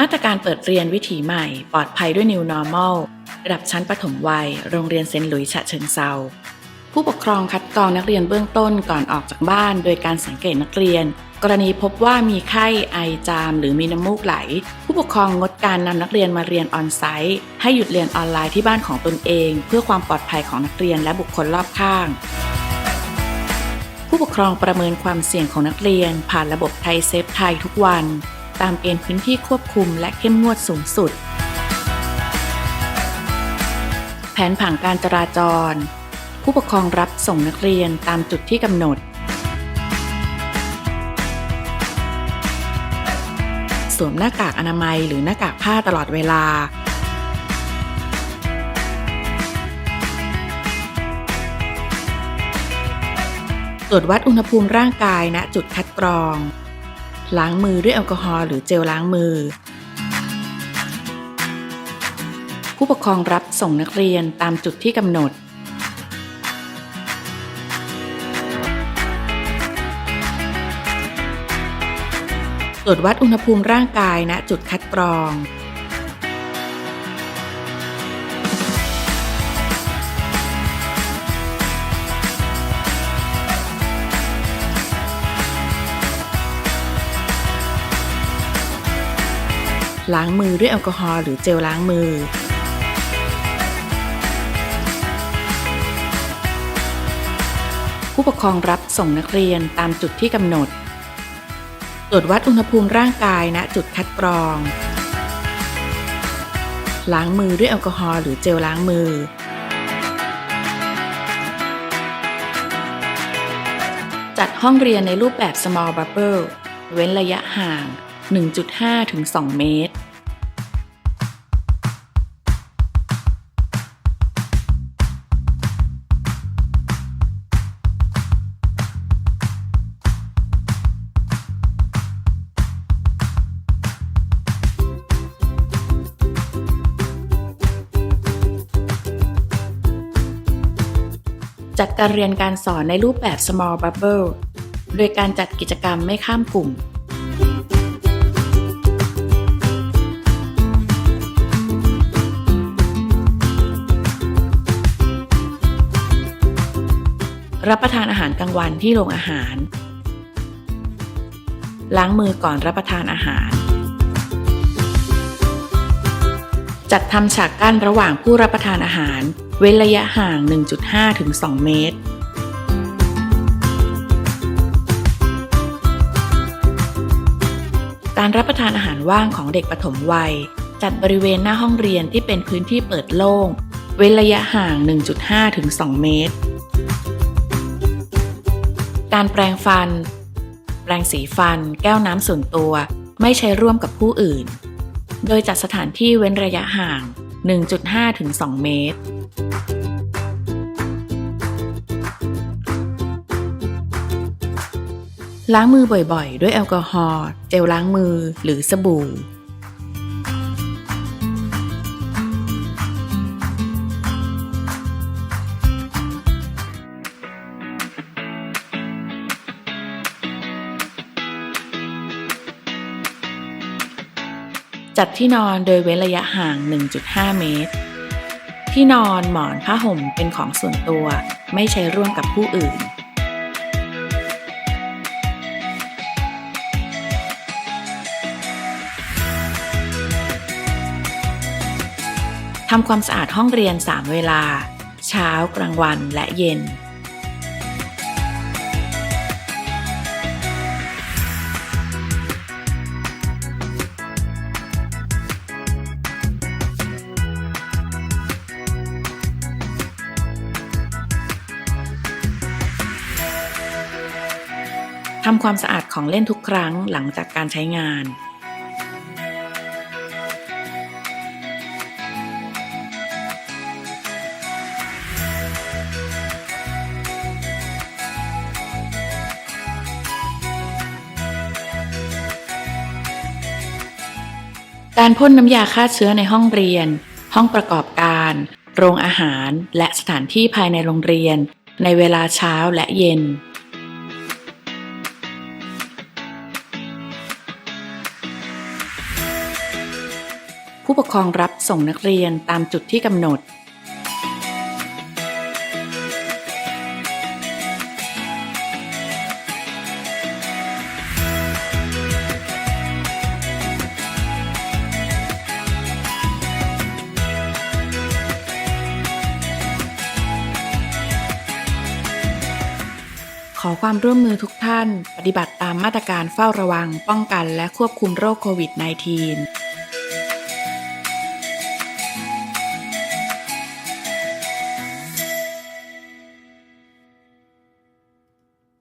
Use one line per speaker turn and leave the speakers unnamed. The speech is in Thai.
มาตรการเปิดเรียนวิถีใหม่ ปลอดภัยด้วย New Normal ระดับชั้นประถมวัย โรงเรียนเซนต์หลุยส์ฉะเชิงเซาผู้ปกครองคัดกรองนักเรียนเบื้องต้นก่อนออกจากบ้าน โดยการสังเกตนักเรียน กรณีพบว่ามีไข้ไอจาม หรือมีน้ำมูกไหล ผู้ปกครองงดการนำนักเรียนมาเรียนออนไซต์ ให้หยุดเรียนออนไลน์ที่บ้านของตนเอง เพื่อความปลอดภัยของนักเรียนและบุคคลรอบข้าง ผู้ปกครองประเมินความเสี่ยงของนักเรียน ผ่านระบบไทยเซฟไทยทุกวัน ตามเกณฑ์พื้นที่ควบคุมและเข้มงวดสูงสุด แผนผังการจราจร ผู้ปกครองรับส่งนักเรียนตามจุดที่กำหนด สวมหน้ากากอนามัยหรือหน้ากากผ้าตลอดเวลาตรวจวัดอุณหภูมิร่างกายณจุดคัดกรอง ล้างมือด้วยแอลกอฮอล์หรือเจลล้างมือ ผู้ปกครองรับส่งนักเรียนตามจุดที่กำหนด ตรวจวัดอุณหภูมิร่างกายณจุดคัดกรอง ล้างมือด้วยแอลกอฮอล์หรือเจลล้างมือ ผู้ปกครองรับส่งนักเรียนตามจุดที่กำหนด ตรวจวัดอุณหภูมิร่างกายณจุดคัดกรอง ล้างมือด้วยแอลกอฮอล์หรือเจลล้างมือจัดห้องเรียนในรูปแบบ small bubble เว้นระยะห่าง 1.5 ถึง 2 เมตร จัดการเรียนการสอนในรูปแบบ small bubble โดยการจัดกิจกรรมไม่ข้ามกลุ่ม รับประทานอาหารกลางวันที่โรงอาหาร ล้างมือก่อนรับประทานอาหาร จัดทำฉากกั้นระหว่างผู้รับประทานอาหาร เว้นระยะห่าง 1.5 ถึง 2 เมตร การรับประทานอาหารว่างของเด็กปฐมวัย จัดบริเวณหน้าห้องเรียนที่เป็นพื้นที่เปิดโล่ง เว้นระยะห่าง 1.5 ถึง 2 เมตร การแปรงฟัน แปรงสีฟัน แก้วน้ำส่วนตัว ไม่ใช้ร่วมกับผู้อื่น โดยจัดสถานที่เว้นระยะห่าง 1.5 ถึง 2 เมตร ล้างมือบ่อยๆ ด้วยแอลกอฮอล์ เจลล้างมือ หรือสบู่ จัดที่นอนโดยเว้นระยะห่าง 1.5 เมตร ที่นอนหมอนผ้าห่มเป็นของส่วนตัว ไม่ใช้ร่วมกับผู้อื่น ทำความสะอาดห้องเรียน 3 เวลา เช้ากลางวันและเย็น ทำความสะอาดของเล่นทุกครั้งหลังจากการใช้งานการพ่นน้ำยาฆ่าเชื้อในห้องเรียน ห้องประกอบการ โรงอาหาร และสถานที่ภายในโรงเรียน ในเวลาเช้าและเย็น ผู้ปกครองรับส่งนักเรียนตามจุดที่กำหนด ขอความร่วมมือทุกท่าน ปฏิบัติตามมาตรการเฝ้าระวัง ป้องกันและควบคุมโรคโควิด -19